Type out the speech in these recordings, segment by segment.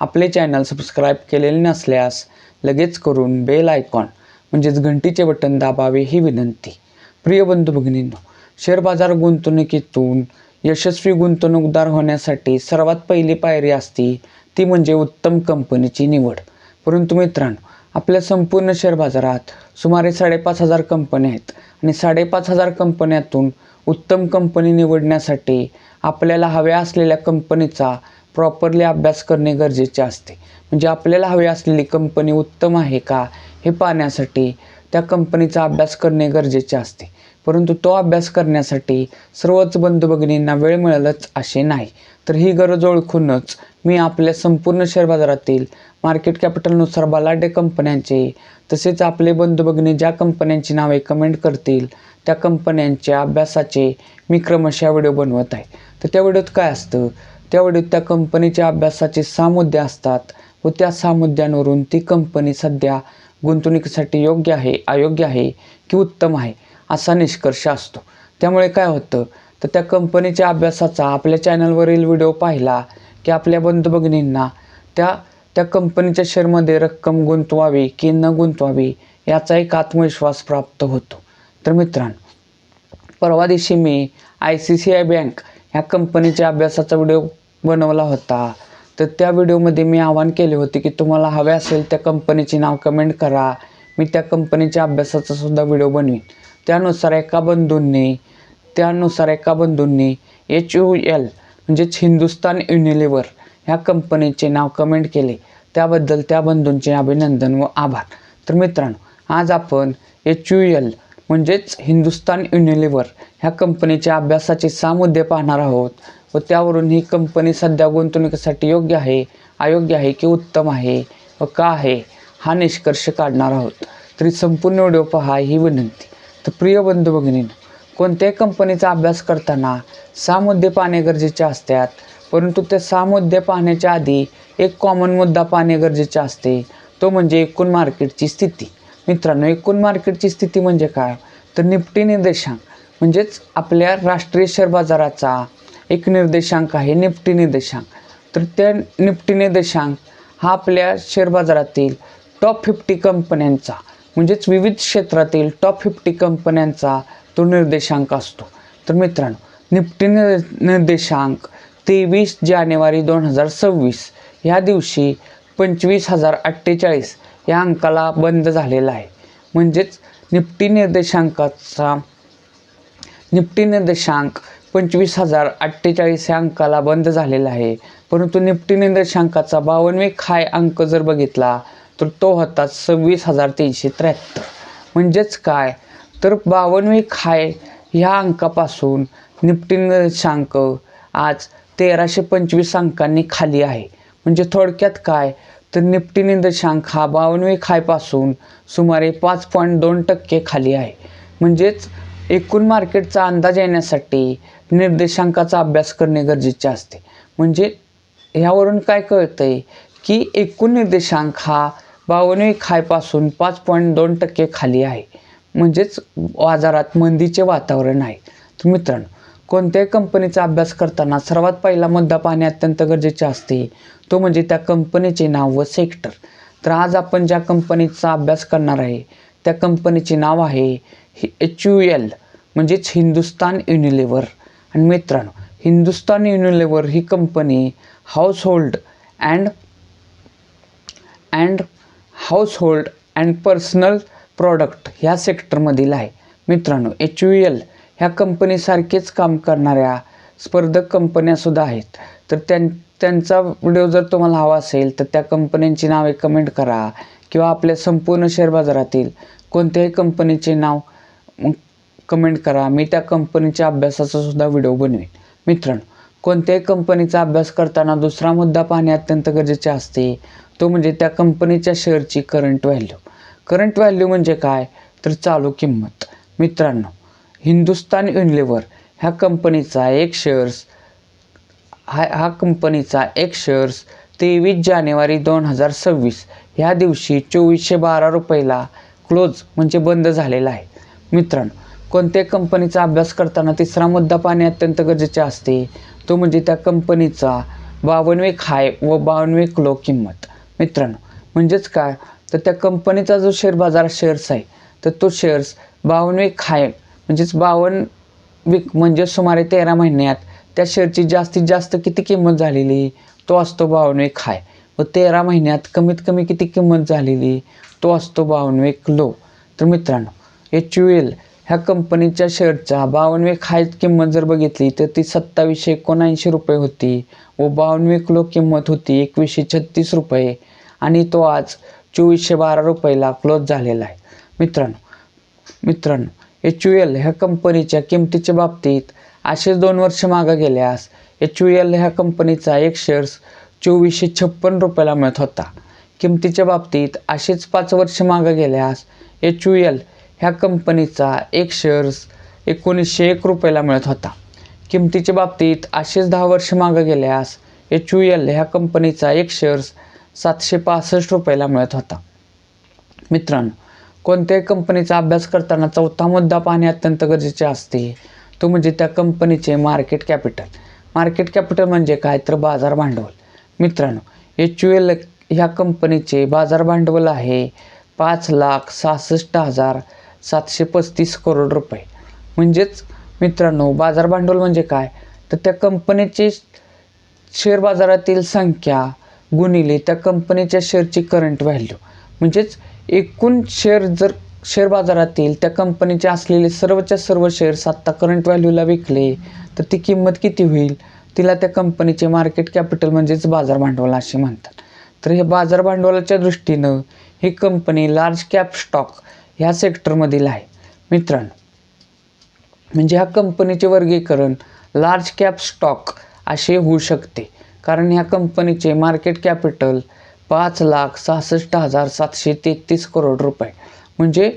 आपले channel subscribe केलेले नसल्यास लगेच करून बेल आयकॉन म्हणजेच घंटीचे बटन दाबावे ही विनंती. प्रिय बंधू भगिनींनो शेअर बाजार गुंतवणुकीतून यशस्वी गुंतवणूकदार होण्यासाठी सर्वात पहिली पायरी असती ती म्हणजे उत्तम कंपनीची निवड. परंतु मित्रांनो आपल्या संपूर्ण शेअर बाजारात सुमारे साडेपाच हजार कंपन्या आहेत आणि साडेपाच हजार कंपन्यातून उत्तम कंपनी निवडण्यासाठी आपल्याला हव्या असलेल्या कंपनीचा प्रॉपरली अभ्यास करणे गरजेचे असते. म्हणजे आपल्याला हवी असलेली कंपनी उत्तम आहे का हे पाहण्यासाठी त्या कंपनीचा अभ्यास करणे गरजेचे असते. परंतु तो अभ्यास करण्यासाठी सर्वच बंधू भगिनींना वेळ मिळेलच असे नाही. तर ही गरज ओळखूनच मी आपल्या संपूर्ण शेअर बाजारातील मार्केट कॅपिटलनुसार बलाढ्य कंपन्यांचे तसेच आपले बंधू भगिनी ज्या कंपन्यांची नावे कमेंट करतील त्या कंपन्यांच्या अभ्यासाचे मी क्रमशः व्हिडिओ बनवत आहे. तर त्या व्हिडिओत काय असतं? त्यावेळी त्या कंपनीच्या अभ्यासाचे सहा मुद्दे असतात व त्या सहा मुद्द्यांवरून ती कंपनी सध्या गुंतवणुकीसाठी योग्य आहे अयोग्य आहे की उत्तम आहे असा निष्कर्ष असतो. त्यामुळे काय होतं? तर त्या कंपनीच्या अभ्यासाचा आपल्या चॅनलवरील व्हिडिओ पाहिला की आपल्या बंधुभगिनींना त्या त्या कंपनीच्या शेअरमध्ये रक्कम गुंतवावी की न गुंतवावी याचा एक आत्मविश्वास प्राप्त होतो. तर मित्रांनो परवा दिवशी मी I C C I bank ह्या कंपनीच्या अभ्यासाचा व्हिडिओ बनवला होता. तर त्या व्हिडिओमध्ये मी आवाहन केले होते की तुम्हाला हवे असेल त्या कंपनीचे नाव कमेंट करा. मी त्या कंपनीच्या अभ्यासाचा सुद्धा व्हिडिओ बनवीन. त्यानुसार एका बंधूंनी त्यानुसार एका बंधूंनी एच यू एल म्हणजेच हिंदुस्तान युनिलिव्हर ह्या कंपनीचे नाव कमेंट केले. त्याबद्दल त्या बंधूंचे अभिनंदन व आभार. तर मित्रांनो आज आपण एच यू एल म्हणजेच हिंदुस्तान युनिलिव्हर ह्या कंपनीच्या अभ्यासाचे सहा मुद्दे पाहणार आहोत. व त्यावरून ही कंपनी सध्या गुंतवणुकीसाठी योग्य आहे अयोग्य आहे की उत्तम आहे व का आहे हा निष्कर्ष काढणार आहोत. तरी संपूर्ण व्हिडिओ पहा ही विनंती. तर प्रिय बंधू भगिनीनं कोणत्याही कंपनीचा अभ्यास करताना सहा मुद्दे पाहणे गरजेचे असतात परंतु ते सहा मुद्दे पाहण्याच्या आधी एक कॉमन मुद्दा पाहणे गरजेचे असते. तो म्हणजे एकूण मार्केटची स्थिती. मित्रांनो एकूण मार्केटची स्थिती म्हणजे काय? तर निफ्टी निर्देशांक म्हणजेच आपल्या राष्ट्रीय शेअर बाजाराचा एक निर्देशांक आहे निफ्टी निर्देशांक. तर त्या निफ्टी निर्देशांक हा आपल्या शेअर बाजारातील टॉप फिफ्टी कंपन्यांचा म्हणजेच विविध क्षेत्रातील टॉप फिफ्टी कंपन्यांचा तो निर्देशांक असतो. तर मित्रांनो निफ्टी निर् निर्देशांक तेवीस जानेवारी दोन हजार सव्वीस ह्या दिवशी पंचवीस हजार अठ्ठेचाळीस या अंकाला बंद झालेला आहे. म्हणजेच निफ्टी निर्देशांकाचा निफ्टी निर्देशांक पंचवीस हजार अठ्ठेचाळीस या अंकाला बंद झालेला आहे. परंतु निफ्टी निर्देशांकाचा बावनवे खाय अंक जर बघितला तर तो होता सव्वीस हजार तीनशे त्र्याहत्तर. म्हणजेच काय? तर बावनवे खाय ह्या अंकापासून निफ्टी निर्देशांक आज तेराशे पंचवीस अंकांनी खाली आहे. म्हणजे थोडक्यात काय? तर निफ्टी निर्देशांक हा बावनवे खायपासून सुमारे पाच पॉईंट दोन टक्के खाली आहे. म्हणजेच एकूण मार्केटचा अंदाज येण्यासाठी निर्देशांकाचा अभ्यास करणे गरजेचे असते. म्हणजे ह्यावरून काय कळतं आहे की एकूण निर्देशांक हा बावनवे खायपासून पाच पॉईंट दोन टक्के खाली आहे. म्हणजेच बाजारात मंदीचे वातावरण आहे. तर मित्रांनो कोणत्याही कंपनीचा अभ्यास करताना सर्वात पहिला मुद्दा पाहणे अत्यंत गरजेचे असते. तो म्हणजे त्या कंपनीचे नाव व सेक्टर. तर आज आपण ज्या कंपनीचा अभ्यास करणार आहे त्या कंपनीचे नाव आहे एच यू एल म्हणजेच हिंदुस्तान युनिलिव्हर. आणि मित्रांनो हिंदुस्तान युनिलिव्हर ही company household and and household and personal product ह्या सेक्टरमधील आहे. मित्रांनो एच यू एल ह्या कंपनीसारखेच काम करणाऱ्या स्पर्धक कंपन्यासुद्धा आहेत. तर त्यां त्यांचा व्हिडिओ जर तुम्हाला हवा असेल तर त्या कंपन्यांची नावे कमेंट करा किंवा आपल्या संपूर्ण शेअर बाजारातील कोणत्याही कंपनीचे नाव कमेंट करा. मी त्या कंपनीच्या अभ्यासाचा सुद्धा व्हिडिओ बनवेन. मित्रांनो कोणत्याही कंपनीचा अभ्यास करताना दुसरा मुद्दा पाहणे अत्यंत गरजेचे असते. तो म्हणजे त्या कंपनीच्या शेअरची करंट व्हॅल्यू करंट व्हॅल्यू म्हणजे काय? तर चालू किंमत. मित्रांनो हिंदुस्तान युनिलिव्हर ह्या कंपनीचा एक शेअर्स हा हा कंपनीचा एक शेअर्स तेवीस जानेवारी दोन हजार सव्वीस ह्या दिवशी चोवीसशे बारा रुपयाला क्लोज म्हणजे बंद झालेला आहे. मित्रांनो कोणत्याही कंपनीचा अभ्यास करताना तिसरा मुद्दा पाहणे अत्यंत गरजेचे असते. तो म्हणजे त्या कंपनीचा बावनवे हाय व बावनवे क्लो किंमत. मित्रांनो म्हणजेच काय? तर त्या कंपनीचा जो शेअर बाजार शेअर्स आहे तर तो शेअर्स बावनवे हाय म्हणजेच बावन्न विक म्हणजे सुमारे तेरा महिन्यात त्या शेअरची जास्तीत जास्त किती किंमत झालेली? तो असतो बावन्न हाय. व तेरा महिन्यात कमीत कमी किती किंमत झालेली? तो असतो बावन्न लो तर मित्रांनो एच यू एल ह्या कंपनीच्या शेअरच्या बावन्नवे एक हाय किंमत जर बघितली तर ती सत्तावीसशे एकोणऐंशी रुपये होती व बावन्न क्लो किंमत होती एकवीसशे छत्तीस रुपये. आणि तो आज चोवीसशे बारा रुपयाला क्लोज झालेला आहे. मित्रांनो मित्रांनो एच यू एल ह्या कंपनीच्या किमतीच्या बाबतीत असेच दोन वर्ष मागं गेल्यास एच यू एल ह्या कंपनीचा एक शेअर्स चोवीसशे छप्पन रुपयाला मिळत होता. किमतीच्या बाबतीत असेच पाच वर्ष मागं गेल्यास एच यू एल ह्या कंपनीचा एक शेअर्स एकोणीसशे एक रुपयाला मिळत होता. किमतीच्या बाबतीत असेच दहा वर्ष मागं गेल्यास एच यू एल ह्या कंपनीचा एक शेअर्स सातशे पासष्ट रुपयाला मिळत होता. मित्रांनो कोणत्याही कंपनीचा अभ्यास करताना चौथा मुद्दा पाहणे अत्यंत गरजेचे असते. तो म्हणजे त्या कंपनीचे मार्केट कॅपिटल मार्केट कॅपिटल म्हणजे काय? तर बाजार भांडवल. मित्रांनो एच यू एल ह्या कंपनीचे बाजार भांडवल आहे पाच लाख सहासष्ट हजार सातशे पस्तीस करोड रुपये. म्हणजेच मित्रांनो बाजार भांडवल म्हणजे काय? तर त्या कंपनीची शेअर बाजारातील संख्या गुणिले त्या कंपनीच्या शेअरची करंट व्हॅल्यू म्हणजेच एकूण शेअर जर शेअर बाजारातील त्या कंपनीचे असलेले सर्वच्या सर्व शेअर्स आत्ता करंट व्हॅल्यूला विकले तर ती किंमत किती होईल? तिला त्या कंपनीचे मार्केट कॅपिटल म्हणजेच बाजार भांडवल असे म्हणतात. तर हे बाजार भांडवलाच्या दृष्टीनं ही कंपनी लार्ज कॅप स्टॉक ह्या सेक्टरमधील आहे. मित्रांनो म्हणजे ह्या कंपनीचे वर्गीकरण लार्ज कॅप स्टॉक असे होऊ शकते. कारण ह्या कंपनीचे मार्केट कॅपिटल पाच लाख सहासष्ट हजार सातशे तेहतीस करोड रुपये. म्हणजे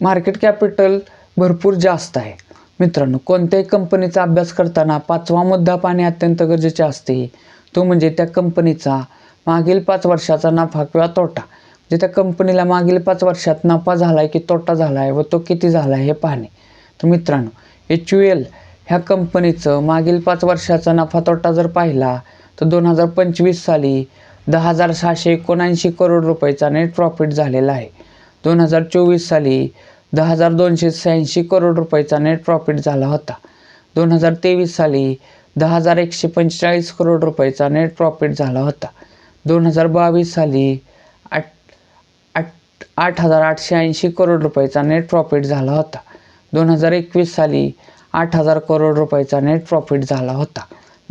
मार्केट कॅपिटल भरपूर जास्त आहे. मित्रांनो कोणत्याही कंपनीचा अभ्यास करताना पाचवा मुद्दा पाहणे अत्यंत गरजेचे असते. तो म्हणजे त्या कंपनीचा मागील पाच वर्षाचा नफा किंवा तोटा. त्या कंपनीला मागील पाच वर्षात नफा झाला आहे की तोटा झाला आहे व तो किती झाला आहे हे पाहणे. तर मित्रांनो एच यू एल ह्या कंपनीचं मागील पाच वर्षाचा नफा तोटा जर पाहिला तर दोन हजार पंचवीस साली दहा हजार सहाशे एकोणऐंशी करोड रुपयाचा नेट प्रॉफिट झालेला आहे. दोन हजार चोवीस साली दहा हजार दोनशे शहाऐंशी करोड रुपयाचा नेट प्रॉफिट झाला होता. दोन हजार तेवीस साली दहा हजार एकशे पंचेचाळीस करोड रुपयाचा नेट प्रॉफिट झाला होता. दोन हजार बावीस साली आठ हजार आठशे ऐंशी करोड रुपयाचा नेट प्रॉफिट झाला होता. दोन हजार एकवीस साली आठ हजार करोड रुपयाचा नेट प्रॉफिट झाला होता.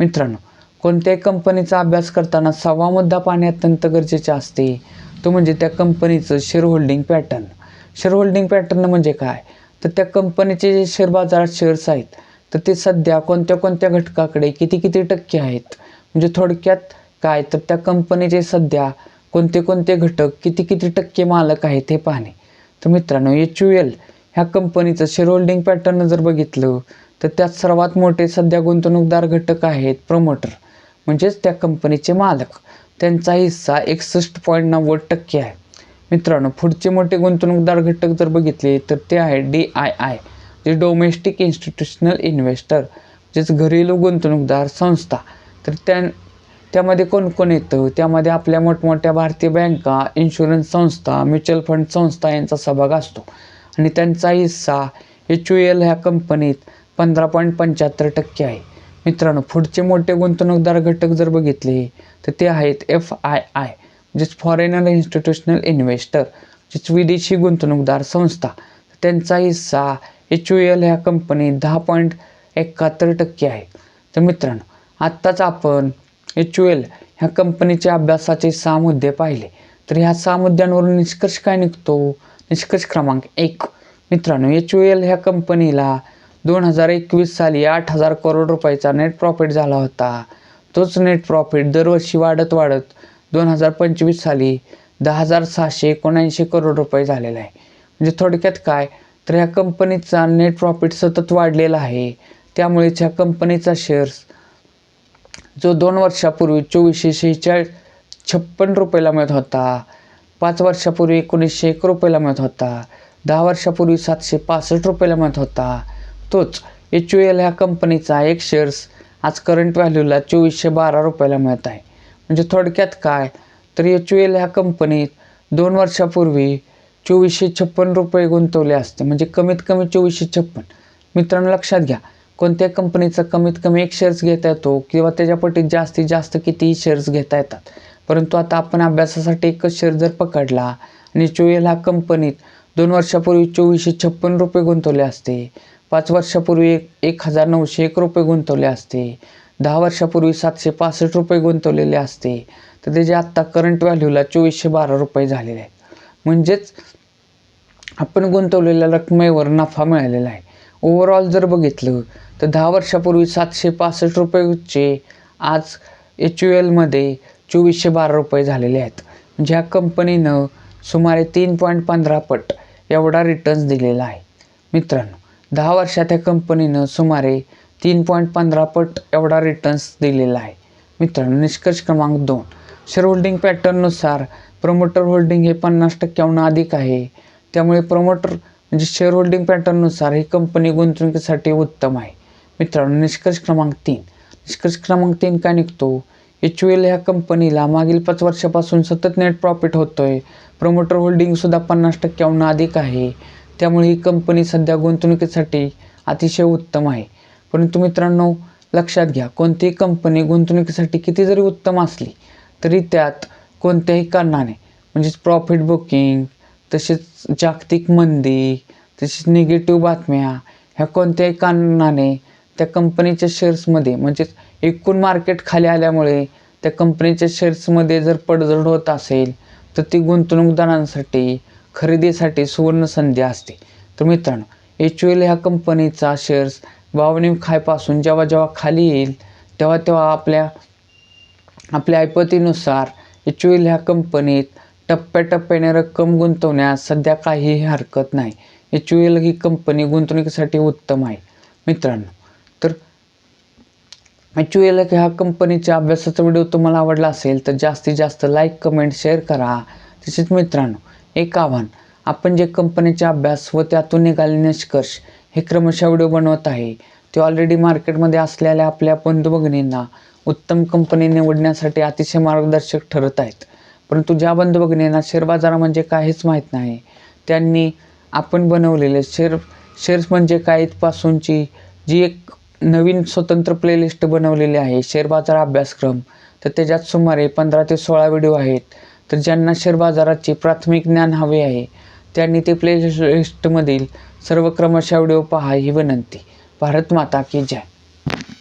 मित्रांनो कोणत्याही कंपनीचा अभ्यास करताना सहावा मुद्दा पाहणे अत्यंत गरजेचे असते. तो म्हणजे त्या कंपनीचं share holding pattern share holding pattern म्हणजे काय? तर त्या कंपनीचे जे शेअर बाजारात शेअर्स आहेत तर ते सध्या कोणत्या कोणत्या घटकाकडे किती किती टक्के आहेत? म्हणजे थोडक्यात काय? तर त्या कंपनीचे सध्या कोणते कोणते घटक किती किती टक्के मालक आहेत हे पाहणे. तर मित्रांनो एच यू एल ह्या कंपनीचं शेअर होल्डिंग पॅटर्न जर बघितलं तर त्यात सर्वात मोठे सध्या गुंतवणूकदार घटक आहेत प्रमोटर म्हणजेच त्या कंपनीचे मालक. त्यांचा हिस्सा एकसष्ट पॉईंट नव्वद टक्के आहे. मित्रांनो पुढचे मोठे गुंतवणूकदार घटक जर बघितले तर ते आहे डी आय आय जे डोमेस्टिक इन्स्टिट्यूशनल इन्व्हेस्टर म्हणजेच घरेलू गुंतवणूकदार संस्था. तर त्या त्यामध्ये कोण कोण येतं? त्यामध्ये आपल्या मोठमोठ्या भारतीय बँका इन्शुरन्स संस्था म्युच्युअल फंड संस्था यांचा सहभाग असतो. आणि त्यांचा हिस्सा एच यू एल ह्या कंपनीत पंधरा पॉईंट पंच्याहत्तर टक्के आहे. मित्रांनो पुढचे मोठे गुंतवणूकदार घटक जर बघितले तर ते आहेत एफ आय आय म्हणजेच फॉरेनर इन्स्टिट्यूशनल इन्व्हेस्टर म्हणजेच विदेशी गुंतवणूकदार संस्था. त्यांचा हिस्सा एच यू एल ह्या कंपनीत दहा पॉईंट एकाहत्तर टक्के आहे. तर मित्रांनो आत्ताच आपण एच यू एल ह्या कंपनीच्या अभ्यासाचे सहा मुद्दे पाहिले. तर ह्या सहा मुद्द्यांवरून निष्कर्ष काय निघतो? निष्कर्ष क्रमांक एक. मित्रांनो एच यू एल ह्या कंपनीला दोन हजार एकवीस साली आठ हजार करोड रुपयाचा नेट प्रॉफिट झाला होता. तोच नेट प्रॉफिट दरवर्षी वाढत वाढत दोन हजार पंचवीस साली दहा हजार सहाशे एकोणऐंशी करोड रुपये झालेला आहे. म्हणजे थोडक्यात काय? तर ह्या कंपनीचा नेट प्रॉफिट सतत वाढलेला आहे. त्यामुळेच ह्या कंपनीचा शेअर्स जो दोन वर्षापूर्वी चोवीसशे शेहेचाळीस छप्पन रुपयाला मिळत होता. पाच वर्षापूर्वी एकोणीसशे एक रुपयाला मिळत होता. दहा वर्षापूर्वी सातशे पासष्ट रुपयाला मिळत होता. तोच एच यू एल ह्या कंपनीचा एक शेअर्स आज करंट व्हॅल्यूला चोवीसशे बारा रुपयाला मिळत आहे. म्हणजे थोडक्यात काय? तर एच यू एल ह्या कंपनीत दोन वर्षापूर्वी चोवीसशे छप्पन रुपये गुंतवले असते. म्हणजे कमीत कमी चोवीसशे छप्पन. मित्रांनो लक्षात घ्या. कोणत्या कंपनीचा कमीत कमी एक शेअर्स घेता येतो किंवा त्याच्या पटीत जास्तीत जास्त कितीही शेअर्स घेता येतात? परंतु आता आपण अभ्यासासाठी एकच शेअर जर पकडला आणि चोएल हा कंपनीत दोन वर्षापूर्वी चोवीसशे छप्पन रुपये गुंतवले असते पाच वर्षापूर्वी एक एक हजार नऊशे एक रुपये गुंतवले असते दहा वर्षापूर्वी सातशे पासष्ट रुपये गुंतवलेले असते तर त्याचे आत्ता करंट व्हॅल्यूला चोवीसशे बारा रुपये झालेले आहेत. म्हणजेच आपण गुंतवलेल्या रकमेवर नफा मिळालेला आहे. ओव्हरऑल जर बघितलं तर दहा वर्षापूर्वी सातशे पासष्ट रुपयेचे आज एच यू एलमध्ये चोवीसशे बारा रुपये झालेले आहेत. म्हणजे ह्या कंपनीनं सुमारे तीन पॉईंट पंधरा पट एवढा रिटर्न्स दिलेला आहे. मित्रांनो दहा वर्षात त्या कंपनीनं सुमारे तीन पॉईंट पंधरा पट एवढा रिटर्न्स दिलेला आहे. मित्रांनो निष्कर्ष क्रमांक दोन. शेअर होल्डिंग पॅटर्ननुसार प्रमोटर होल्डिंग हे पन्नास टक्क्याहून अधिक आहे. त्यामुळे प्रमोटर म्हणजे शेअर होल्डिंग पॅटर्ननुसार ही कंपनी गुंतवणुकीसाठी उत्तम आहे. मित्रांनो निष्कर्ष क्रमांक तीन. निष्कर्ष क्रमांक तीन काय निघतो? एच यू एल ह्या कंपनीला मागील पाच वर्षापासून सतत नेट प्रॉफिट होतो आहे प्रमोटर होल्डिंगसुद्धा पन्नास टक्क्याहून अधिक आहे. त्यामुळे ही कंपनी सध्या गुंतवणुकीसाठी अतिशय उत्तम आहे. परंतु मित्रांनो लक्षात घ्या कोणतीही कंपनी गुंतवणुकीसाठी किती जरी उत्तम असली तरी त्यात कोणत्याही कारणाने म्हणजेच प्रॉफिट बुकिंग तसेच जागतिक मंदी तसेच निगेटिव्ह बातम्या ह्या कोणत्याही कारणाने त्या कंपनीच्या शेअर्समध्ये म्हणजेच एकूण मार्केट खाली आल्यामुळे त्या कंपनीच्या शेअर्समध्ये जर पडझड होत असेल तर ती गुंतवणूकदारांसाठी खरेदीसाठी सुवर्ण संधी असते. तर मित्रांनो एच यू एल ह्या कंपनीचा शेअर्स भावनिक खायपासून जेव्हा जेव्हा खाली येईल तेव्हा तेव्हा आपल्या आपल्या ऐपतीनुसार एच यू एल ह्या कंपनीत टप्प्याटप्प्याने रक्कम गुंतवण्यास सध्या काहीही हरकत नाही. एच यू एल ही कंपनी गुंतवणुकीसाठी उत्तम आहे. मित्रांनो तर एच यू एल ह्या कंपनीच्या अभ्यासाचा व्हिडिओ तुम्हाला आवडला असेल तर जास्तीत जास्त लाईक कमेंट शेअर करा. तसेच मित्रांनो एक आव्हान आपण जे कंपनीचा अभ्यास व त्यातून निघाले निष्कर्ष हे क्रमशः व्हिडिओ बनवत आहे ते ऑलरेडी मार्केटमध्ये असलेल्या आपल्या बंधू भगिनींना उत्तम कंपनी निवडण्यासाठी अतिशय मार्गदर्शक ठरत आहेत. परंतु ज्या बंधुभगिनींना शेअर बाजार म्हणजे काहीच माहीत नाही त्यांनी आपण बनवलेले शेअर शेअर्स म्हणजे काय पासूनची जी एक नवीन स्वतंत्र प्लेलिस्ट बनवलेली आहे शेअर बाजार अभ्यासक्रम. तर त्याच्यात सुमारे पंधरा ते सोळा व्हिडिओ आहेत. तर ज्यांना शेअर बाजाराचे प्राथमिक ज्ञान हवे आहे त्यांनी ते प्लेलिस्टमधील सर्व क्रमशः व्हिडिओ पहा ही विनंती. भारत माता की जय.